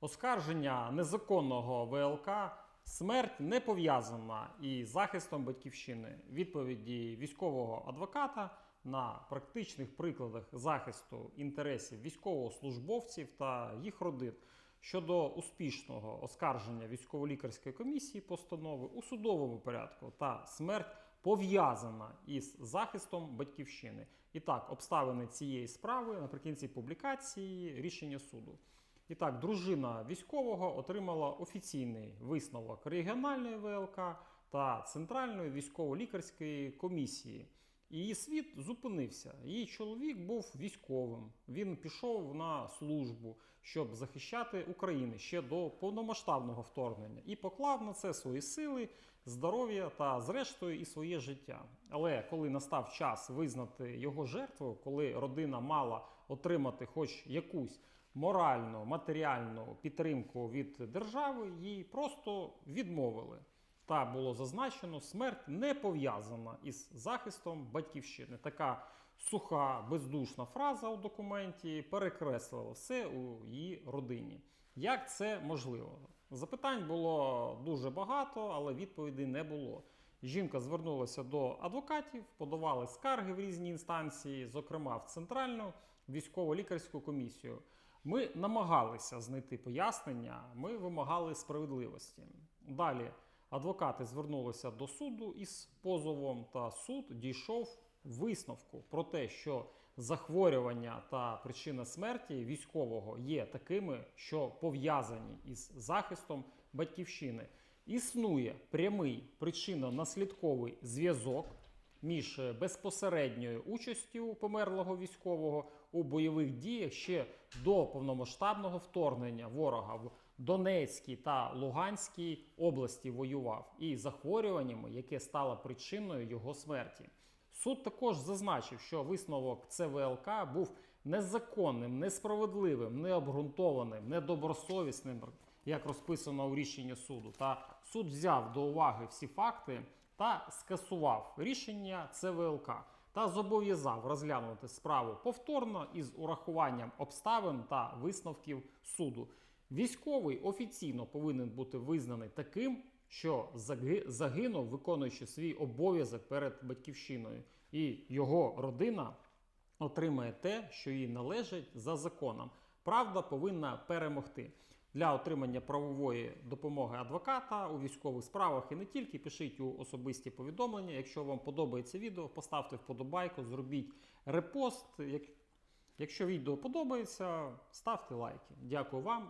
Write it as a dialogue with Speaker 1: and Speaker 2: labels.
Speaker 1: Оскарження незаконного ВЛК смерть не пов'язана із захистом батьківщини. Відповіді військового адвоката на практичних прикладах захисту інтересів військовослужбовців та їх родин щодо успішного оскарження військово-лікарської комісії постанови у судовому порядку та смерть пов'язана із захистом батьківщини. І так, обставини цієї справи наприкінці публікації рішення суду. І так, дружина військового отримала офіційний висновок регіональної ВЛК та Центральної військово-лікарської комісії. Її світ зупинився. Її чоловік був військовим. Він пішов на службу, щоб захищати Україну ще до повномасштабного вторгнення, і поклав на це свої сили, здоров'я та, зрештою, і своє життя. Але коли настав час визнати його жертвою, коли родина мала отримати хоч якусь моральну, матеріальну підтримку від держави, їй просто відмовили. Та було зазначено, смерть не пов'язана із захистом батьківщини. Така суха, бездушна фраза у документі перекреслила все у її родині. Як це можливо? Запитань було дуже багато, але відповідей не було. Жінка звернулася до адвокатів, подавали скарги в різні інстанції, зокрема в Центральну військово-лікарську комісію. Ми намагалися знайти пояснення, ми вимагали справедливості. Далі адвокати звернулися до суду із позовом, та суд дійшов висновку про те, що захворювання та причина смерті військового є такими, що пов'язані із захистом батьківщини. Існує прямий причинно-наслідковий зв'язок між безпосередньою участю померлого військового у бойових діях ще до повномасштабного вторгнення ворога в Донецькій та Луганській області воював і захворюваннями, яке стало причиною його смерті. Суд також зазначив, що висновок ЦВЛК був незаконним, несправедливим, необґрунтованим, недобросовісним, як розписано у рішенні суду. Та суд взяв до уваги всі факти та скасував рішення ЦВЛК та зобов'язав розглянути справу повторно із урахуванням обставин та висновків суду. Військовий офіційно повинен бути визнаний таким, що загинув, виконуючи свій обов'язок перед батьківщиною, і його родина отримає те, що їй належить за законом. Правда повинна перемогти. Для отримання правової допомоги адвоката у військових справах і не тільки пишіть у особисті повідомлення. Якщо вам подобається відео, поставте вподобайку, зробіть репост. Як- Якщо відео подобається, ставте лайки. Дякую вам.